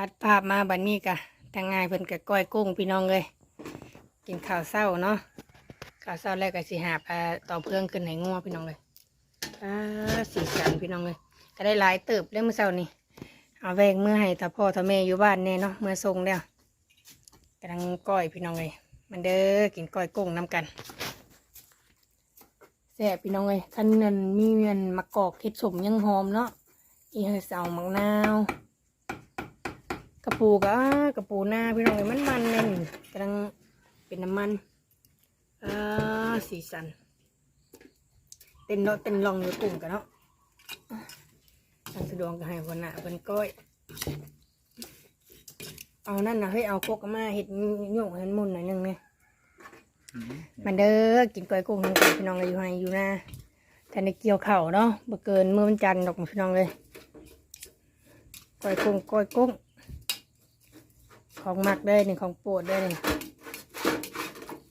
ตัดภาพมาบัดนี้กะทางง่ายเพิ่นกะก้อยกุ้งพี่น้องเลย กินข้าวเช้าเนาะข้าวเช้าแรกก็สิหาปลาต่อเพื่องขึ้นให้งัวพี่น้องเลยอ่าสีสันพี่น้องเลย ก็ได้หลายเติบเรื่องมื้อเช้านี่เอาแวงเมื่อให้ตาพ่อตาแม่อยู่บ้านแน่เนาะเมื่อส่งแล้วกำลังก้อยพี่น้องเลยมันเด้อกินก้อยกุ้งน้ำกันแซ่บพี่น้องเลยคันนั้นมีเงินมะกอกเห็ดสมยังหอมเนาะอีเฮเสามังนาว กระปูก็อ่ากระปูหน้าพี่น้องเลยมันมันเน่นกำลังเป็นน้ำมันอ่าสีสัน เต้นเนาะเต้นลองอยู่กลุ่มกันเนาะทางสะดวกก็ให้คนหน้าคนก้อยเอานั่นนะเฮ้ยเอาโคกมาเห็ดโยกเห็ดมุนหน่อยหนึงเนี่ยมันเด้อกินก้อยกุ้งทั้งกันพี่น้องเลยอยู่ให้อยู่หน้าทันได้เกี่ยวเข่าวเนาะบ่เกินมื้อวันจันทร์ดอกพี่น้องเลยก้อยกุ้งก้อยกุ้ง ของมักได้นี่ของโปรดได้นี่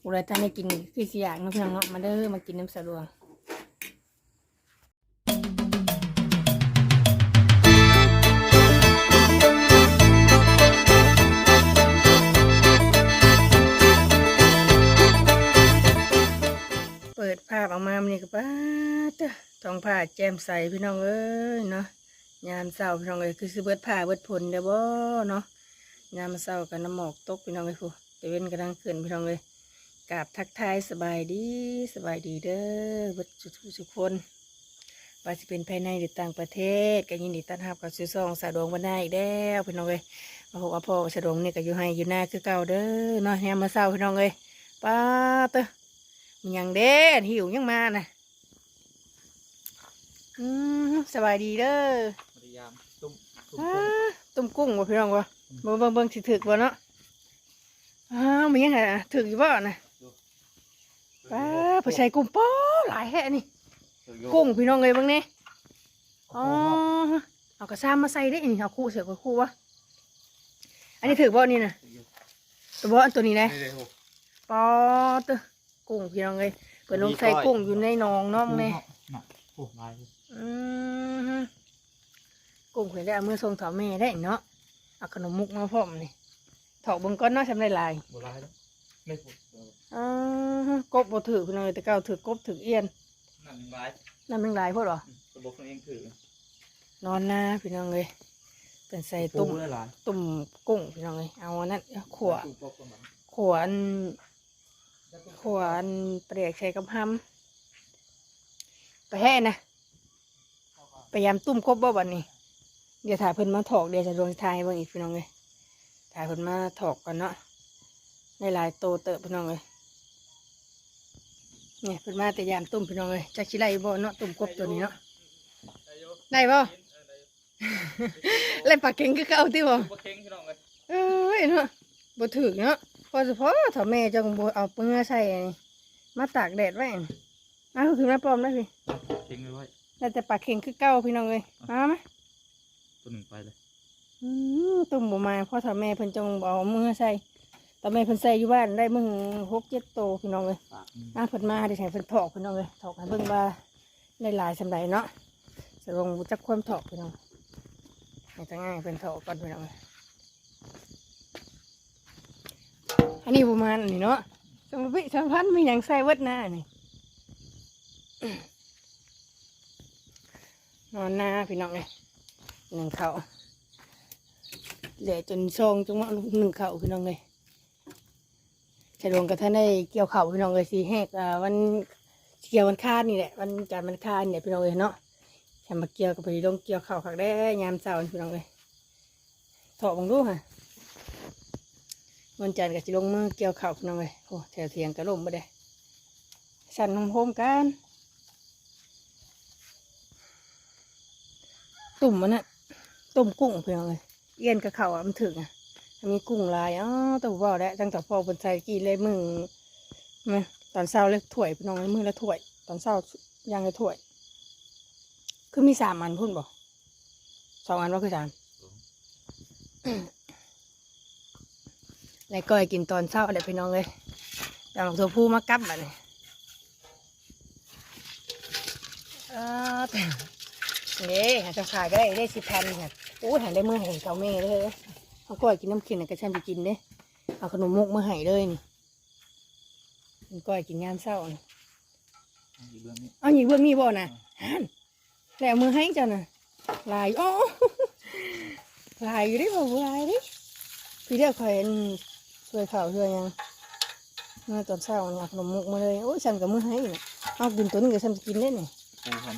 อุไรท่านได้กินคือสิอยากเนาะพี่น้องเนาะมาเด้อมากินน้ำสะดวงเปิดภาพออกมามันนี่ก็ป้าเด้อท้องผ้าแจ่มใสพี่น้องเอ้ยเนาะยามเช้าพี่น้องเอ้ยคือสิเบิดผ้าเบิดผลเด้อบ่เนาะ ยามมาเศร้ากันน้ำหมอกตกพี่น้องเลยผู้แต่เว้นกำลังขึ้นพี่น้องเลยกราบทักทายสบายดีสบายดีเด้อเบัดสุทุกคนว่าจะเป็นภายในหรือต่างประเทศก็ยินดีต้อนรับกับซื้อซองสะดวงวันหน้าอีกแล้วพี่น้องเลยมาพบกับพ่อสะดวงนี่ก็อยู่ให้อยู่หน้าคือเก่าเด้อเนาะยามมาเศร้าพี่น้องเลยป้าเตอมันยังเด้อหิวยังมาน่ะอืมสบายดีเด้อพยายามตุ้มตุ้มอ่าต้มกุ้งวะพี่น้องวะเบิ่งเบิ่งเบิ่งสิถึกวะเนาะอ้าวมันยังไงถึกอยู่บ่นะป้าผู้ชายกุ้งป้อหลายแฮะนี่ กุ้งพี่น้องเลยเบิ่งนี่อ๋อเอากระซ้ำมาใส่ได้นี่เอาคู่เสือกกับคู่วะอันนี้ถึกบ่นี่นะตัวบ่อันตัวนี้นะนี่เลยโหปอตะกุ้งพี่น้องเลยเปิดลงใส่กุ้งอยู่ในหนองเน้องเนี่ยน่ะโอ้ลายเลยอืมกุ้งเพิ่นได้เอามือทรงถอแม่ได้เนาะ เอาขนมมุกมาพร้อมนี่ถอกเบิ่งก้อนเนาะทำได้หลายโบราณแล้วไม่พูดอ่ากบบ่ถือพี่น้องเอ้ยแต่เก่าถือกบถือเอียนนั่นลายน้ำมันหลายพวกหรอระบบเองถือนอนหน้าพี่น้องเลยเป็นใส่ตุ่มได้หลายตุ่มกุ้งพี่น้องเลยเอาอันนั้นขวตุ้มปกประมาณขวอันขวอันเปรียกใส่กับห้ำไปแห่นะพยายามตุ่มครบบ่บัดนี้ เดี๋ยวถ่ายเพิ่นมาถอกเดี๋ยวจะดวงทายเบิ่งอีกพี่น้องเลยถ่ายเพิ่นมาถอกกันเนาะในหลายโตเติบพี่น้องเลยเนี่ยเพิ่นมาแต่ยามตุ่มพี่น้องเลยจักสิได้บ่เนาะตุ่มกบตัวนี้เนาะได้บ่เล่นปลาเก่งคือเก่าติบ่ปลาเค็งพี่น้องเลยเอ้ยเนาะบ่ถึกเนาะพอเฉพาะถ้าแม่จังบ่เอาเปลือกใส่อันนี้มาตากแดดไว้อันอ้าวคือแม่ปลอมได้พี่เค็งเลยไว้แล้วแต่ปลาเข่งคือเก่าพี่น้องเลยมาไหม ตัวหนึ่งไปเลยอืมตุ่มบ่มาเพราะถ้าแม่เพิ่นจังบ่เอามือใส่แต่แม่เพิ่นใส่อยู่บ้านได้มึงหกเจ็ดโตพี่น้องเลยปากมาเพิ่นมาได้ใส่เพิ่นถอกพี่น้องเลยถอกให้เบิ่งว่าได้หลายสำใดเนาะจะลงจักความถอกพี่น้องให้จะง่ายเพิ่นถอกก่อนพี่น้องเลยอันนี้ประมาณนี้เนาะสมบิสมพันธ์มีหยังใส่เวิดหน้านี่นอนหน้าพี่น้องเลย หนึ่งเขาเหลือจนซองจงว่าหนึ่งเขาพี่น้องเลยฉลองกับท่านได้เกี่ยวเข่าพี่น้องเลยสีแหกวันเกี่ยววันคาดนี่แหละวันจันทร์วันคาดเนี่ยพี่น้องเลยเนาะแค่มาเกี่ยวกับไปลงเกี่ยวเข่าขักได้ยามเช้าพี่น้องเลยถอดบังดูค่ะวันจันทร์ก็จะลงมือเกี่ยวเข่าพี่น้องเลยโอ้แถวเทียงกระลมไปได้สั่นนมโฮมกันตุ่มมันน่ะ ต้มกุ้งเพียงเลยเอี้ยนกับเขาอะมันถึงอะถ้ามีกุ้งลายอ๋อตัวบ่าแล้วจังแต่พอบนใส่กี่เลยมึงมาตอนเช้าเลยถ้วยพี่น้องเลยมือละถ้วย ตอนเช้าย่างละถ้วย คือมีสามอันพุ่นบ่สองอันว่าคือสามแล้วก็ให้กินตอนเช้าเดี๋ยวพี่น้องเลยแต่หลวงตัวผู้มากับแบบนี้อ่าเด้หาจะขายก็ได้ได้สิบพันค่ะ อู้หาได้มือเห็นเขาเมย์เลยเอาก้อยกินน้ำเค็มน่ะก็ฉันไปกินเด้เอาขนมมุกมาให้เลยนี่กินก้อยกินงามเศร้านี่อยู่เรื่องนี้เอาหยิบเบื้องนี้บ่น่ะฮันแล้วเอามือให้เจ้าน่ะลายอ๋อลายอยู่ดิบ่ลายดิพี่เดียวคอยอันช่วยข่าวช่วยหยังเมื่อตอนเช้าเนี่ยเอาขนมมุกมาเลยโอ้ยฉันกับมือให้น่ะเอากินตัวนี้ก็ฉันจะกินได้นี่ปูพัน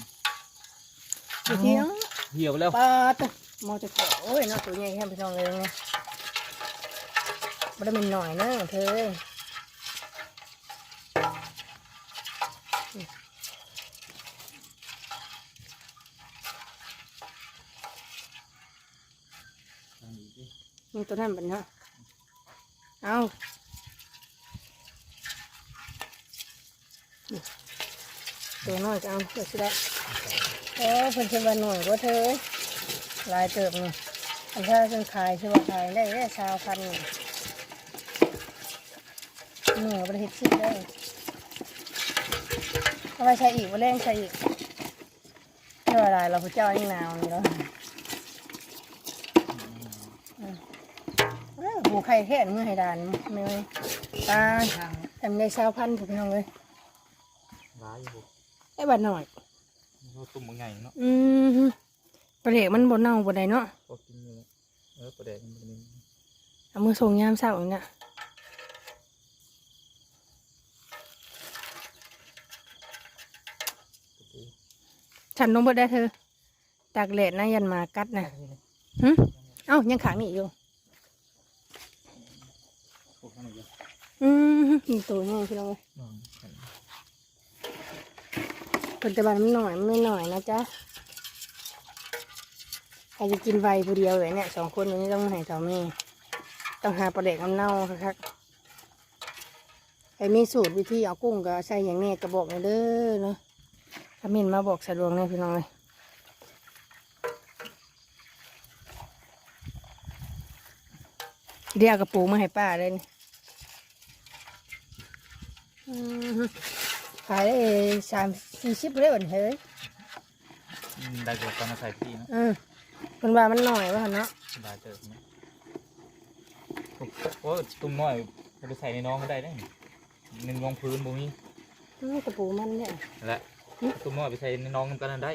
เดี๋ยวเที่ยงเหี่ยวแล้วปลาตะ มอจะขอโอ้ยเนาตัวใหญ่แค่พี่น้องเลยไงไม่ได้เป็นหน่อยนะเธอนี่ตัวนั้นเป็นเนาะเอาตัวน้อยก็เอาเดี๋ยวสิได้โอ้เพิ่นจะว่าหน่อยกว่าเธอ ลายเติบนี่อันถ้าเพิ่นขายใช่ว่าขายได้แค่ชาวพันนี่หนึ่งประเทศชิดได้เอาไปใช้อีกว่าแรงใช้อีกเท่าไรเราพระเจ้ายิ่งหนาวนี่แล้วเอ้อหูไข่แค่มือให้ดานไม่ไหมตายทำได้ชาวพันธุ์พี่น้องเลยร้ายอยู่ไอ้บัดหน่อยเขาตุ่มมันไงเนาะอืมฮึป ลาเด็กมันบนเน่าบนใดเนาะก็กินอยู่แล้วเออประเดี๋ยวมันเป็นเอามือส่งยามเศร้าอย่างเนี้ยกระปูฉันลงบดได้เธอตากแดดนะยันมากัดนะหึเอ้ายังขังนี่อยู่ พวกข้างในเยอะอืมฮึมีตัวใหญ่พี่น้องเลยนอนกันปัจจุบันมันหน่อยมันไม่หน่อยนะจ๊ะ ใครจะกินไวผู้เดียวเลยเนี่ยสองคนนี้ต้องให้สามีต้องหาปลาเด็กมันเน่าครับใครมีสูตรวิธีเอากุ้งก็ใส่อย่างนี้กระบอกหน่อยเด้อเนาะถ้ามินมาบอกสะดวกเลยพี่น้องเลยเรียกกระปูมาให้ป้าเลยนี่อือฮึขายได้สามสี่สิบเลยวันเฮ้ยอืมได้กว่าตอนมาใส่พี่เนาะอื มคนว่ามันหน่อยว่าเนาะได้เจอไหมโอ้ตุ่มน้อยเอาไปใส่ในน้องก็ได้ได้ในรองพื้นบ่มีอืมกระปูมันเนี่ยและหึตุ่มน้อยไปใส่ในน้องกันได้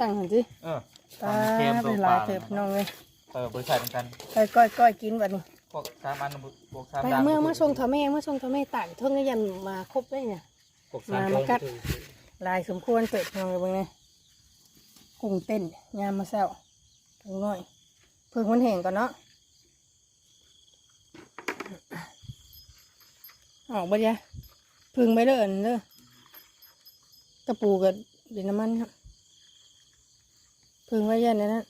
ตั้งหันสิเออปลาเค็มเป็ตัวนปหลาลายเติบพี่น้องเลยเออบริษัทกันก้อยก้อยก้อยกินแบบนี้พวกสามอันพวกสามไปดาวเมื่อเมื่อส่งทอแม่เมื่อส่งทอแม่ตากเท่งก็ยันมาครบได้เนี่ยพวกสามมาโมากัดลายสมควรเปิดพี่น้องเลยเบ้างเนี่ยกุ้งเต้นยามมาเศร้า ถึงน้อยเพิ่งมันแห้งก่อนเนาะออกบ่ยะเพึ่งไปเด้ออันเด้อกระปูกับดินน้ำมันครับเพึ่งไว้ยันในนั้น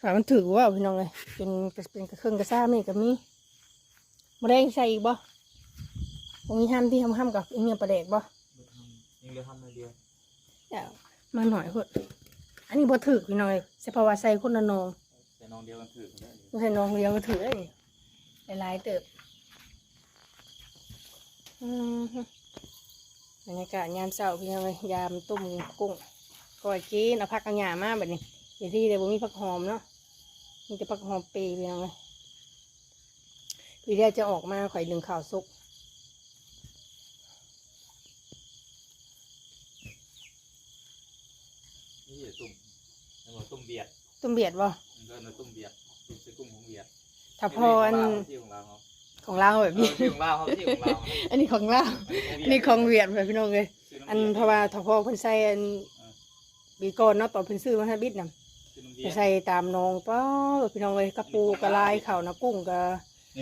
ฝามันถือว่าพี่น้องเลยเป็นเป็นกระเครื่องกระซ่านี่ก็มีมาแดงใส่อีกบ่ตรงนี้ห้ามที่ห้ามห้ามกับอีเงียปลาแดกบ่ยังเหลือทำในเดียวเดี๋ยวมาหน่อยพด อันนี้บ่ถือพี่น้องเลยเฉพาะว่าใส่คนละนองใส่น้องเดียวกันถือได้ไม่ใช่นองเดียวก็ถือได้นี่หลายๆเติบอืมฮึบรรยากาศยามเช้าพี่น้องเลยยามต้มกุ้งก้อยจีนเอาผักกระหย่ามาแบบนี้เดี๋ยวที่เดี๋ยวบ่มีผักหอมเนาะมีแต่ผักหอมปีพี่น้องเลยพี่เดียวจะออกมาข่อยดึงข่าวสุก นี่ตุ่มแล้วก็ตุ่ม เบียดต้มเบียดบ่มันก็นะตุ่มเบียดตุ่มใส่กุ้งของเบียดถ้าพออันที่ของเราเขาของเราแบบเอนี้อที่ของเราเขาที่ของเราอันนี้ของเราอันนี้ของเวียดแบบพี่น้องเลยอันเพราะว่าถ้าพอเพิ่นใส่อันบีก่อนเนาะตอนเพิ่นซื้อมาให้บิดน่ะไปใส่ตามนองป้าพี่น้องเลยกระปูกระลายข้าวนะกุ้งกระ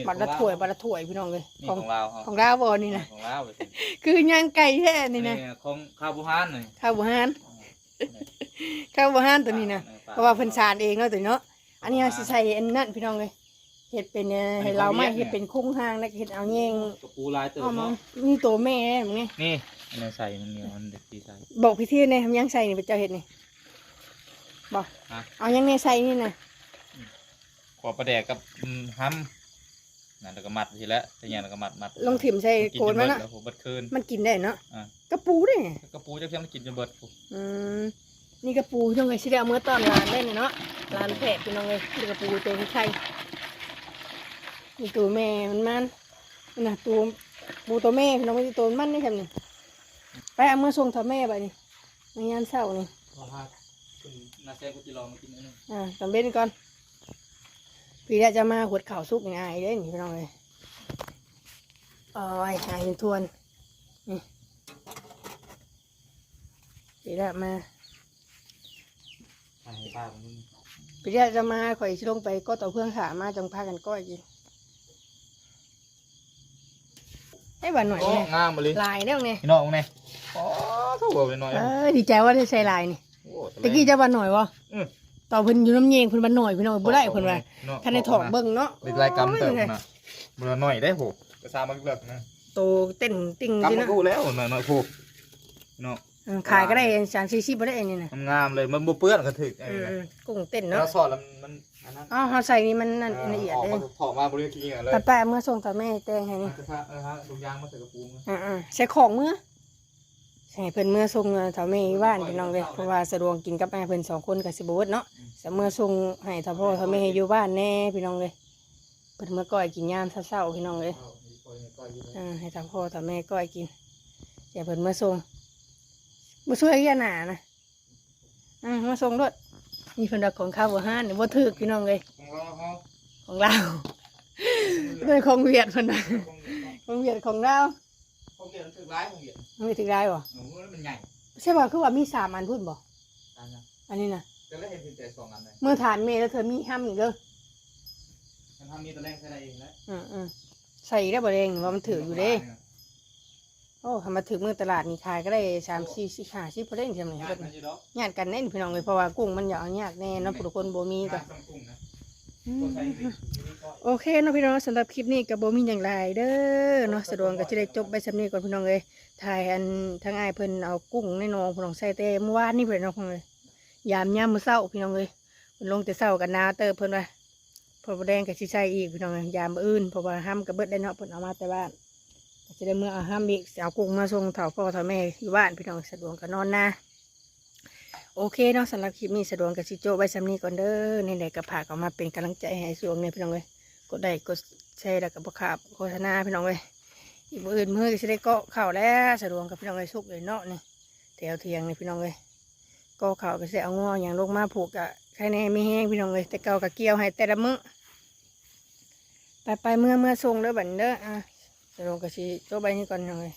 บัดละถ้วยบัดละถ้วยพี่น้องเลยนี่ของของเราเขาของเราบ่นี่นะของเราไปสิคือย่างไก่แท้นี่นะของข้าวบุฮานหน่อยข้าวบุหาน ข้าวบุหานตัวนี้นะเพราะว่าเพิ่นสานเองเนาะตัวเนาะอันนี้เราสิใส่อันนั่นพี่น้องเลยเฮ็ดเป็นเอ่อให้เราไม่เฮ็ดเป็นคุ้งห้างแล้วก็เฮ็ดเอาแยงกระปูลายเติมเอามาเนาะนี่ตัวแม่มึงไงนี่อันนี้ใส่มันเหนียวมันเด็กดีใส่บอกพี่ที่เนี่ยทำยังใส่นี่เป็นเจ้าเห็ดนี่บอกฮะเอายังเนี่ยใส่นี่นะขอประแดกกับอืมห้ำ นั่นแล้วก็มัดทีละแต่อย่างแล้วก็มัดมัดลงถิ่มใส่กิโกนจมันเบิดนะแล้วผมเบิดคืนมันกินได้เนาะอ่ากระปูได้กระปูจะเพียงกินจนเบิดอืมนี่กระปูพี่น้องเลยสิได้เอาเมื่อตอนร้านได้เนี่ยเนาะร้านแพะพี่น้องเลยนี่กระปูตัวที่ไข่นี่ตัวแม่มันมันนี่นะตัวปูตัวแม่พี่น้องไม่ใช่ตัวมันนี่ครับนี่ไปเอาเมื่อส่งทอแม่ไปนี่ในงานเศร้านี่พอพาคุณนาแซกุจิรอมากินอันนึงอ่าจำเป็นก่อน พี่ได้จะมาหวดข่าวสุกง่ายๆเด้นี่พี่น้องเลยอ๋อยหายเป็นทวนนี่พี่ได้มาใช่ป้าผมมึงพี่ได้จะมาข่อยสิลงไปก็ต่อเพื่อนขามาจังพากันก้อยกินให้บ้านหน่อยโอ้เนี่ยงามมาเลยลายเนี่ยเนี่ยพี่น้องเนี่ยอ๋อถูกไปหน่อยเออดีใจว่าได้ใส่ลายนี่โอ้ตะกี้จะบ้านหน่อยวะอืม ต่อเพิ่นอยู่น้ำเยงเพิ่นบ้านหน่อยพี่น้องบ่ได้เพิ่นว่าเนาะคันในถอกเบิ่งเนาะเป็นรายกรรมเติมโอ้ยนะมันหน่อยได้โหกระซามันเลิกนะโตเต้นติ่งกำที่มันนะกูแล้วหน่อยหน่อยโหเนาะเออขายก็ได้สามสี่สิบบ่ได้อันนี้นะมันงามเลยมันบ่เปื้อนก็ถึกไอ้อืมนะอืมกุ้งเต้นแล้เนาะวสอดแล้วมันอันนั้นอ๋อเขาใส่นี่มันนั่นละเอียดออกเลมายถอดมาบริเวณกี้เลยป้าป้าเมื่อส่งต่อแม่แตงให้นี่กระทะเออฮะลูกยางมาใส่กระปุกอ่าๆใส่ของเมื่อ ใส่เพิ่นเมื่อส่งต่อแม่บ้านพี่น้องเลยเพราะว่าสะดวกกินกับแม่เพิ่นสองคนกับสิบเวิร์ดเนาะแต่เมื่อส่งให้ท่าพ่อท่าแม่อยู่บ้านแน่พี่น้องเลยเพิ่นเมื่อก้อยกินยามเช้าๆพี่น้องเลยอ่าให้ทำพ่อทำแม่ก้อยกินอย่าเพิ่นมาส่งมาช่วยเรียหนานะอ่ามาส่งด้วยนี่เพิ่นดักของข้าวหัวห้านบ่ถือพี่น้องเลยของเราด้วยของเวียดเพิ่นนะของเวียดของเรา ผมเห็นถึกร้ายผมเห็นไม่ถือได้บ่โอ้โหมันใหญ่ใช่ป่ะคือว่ามีสามอันพูดบ่ตายนะอันนี้นะแต่ละเห็นเพียงแต่สองอันเลยเมื่อฐานเมย์แล้วเธอมีห้ำอีกเด้อมันทำมีตัวแรกใช่ไหมเองแล้วอืมอืมใส่อีกได้บ่เองว่ามันถืออยู่เด้ โอ้ทำมาถือมือตลาดนี่ขายก็ได้สามสี่สี่ห้าสิบพอเล่นใช่ไหมยาเบิกดมันนี่จะดอกญาติกันแน่นพี่น้องเลยเพราะว่ากุ้งมันอยากยากแน่เนาะผู้คนบ่มีก็ยากต้องกุ้งนะตัวใส่ดิก็ โอเคเนาะพี่น้องสำหรับคลิปนี้กับบ่มีอย่างไรเด้อเนาะสะดวกก็จะได้จบไปสำนีก่อนพี่น้องเลยถ่ายอันทั้งอ้ายเพิ่นเอากุ้งในหนองพี่น้องใส่แต่เมื่อวานนี่เพิ่นเนาะพี่น้องเลยยามยามมือเช้าพี่น้องเลยเพิ่นลงแต่เช้ากันนาเติบเพิ่นว่าพอแดงก็สิใส่อีกพี่น้องเลยยามมื้ออื่นเพราะว่าห้ามก็เบิดได้เนาะเพิ่นเอามาแต่บ้านจะได้เมื่อเอาห้ามอีกเอากุ้งมาส่งเฒ่าพ่อเฒ่าแม่อยู่บ้านพี่น้องสะดวกก็นอนนา โอเคเนาะสำหรับคลิปนี้สะดวกกับชิโจไว้สำนีก่อนเด้อในไหนๆก็ผากออกมาเป็นกำลังใจให้สวงเนี่ยพี่น้องเลยกดได้กดแชร์แล้วก็บขาบโฆษณาพี่น้องเลยอีกออื่นเมื่อก็จะได้เกาะเข่าแล้วสะดวกกับพี่น้องเลยสุกเลยเนาะนี่แถวเทียงนี่พี่น้องเลยกาะเข่าก็จะเอางออย่างลงมาผูกกะใครแน่ไม่แห้งพี่น้องเลยแต่เก่ากับเกี่ยวให้แต่ละมือไปไปเมื่อเมื่อทรงเด้อบันเด้ออะสะดวกกับชิโจไว้นี่ก่อนพี่น้องเลย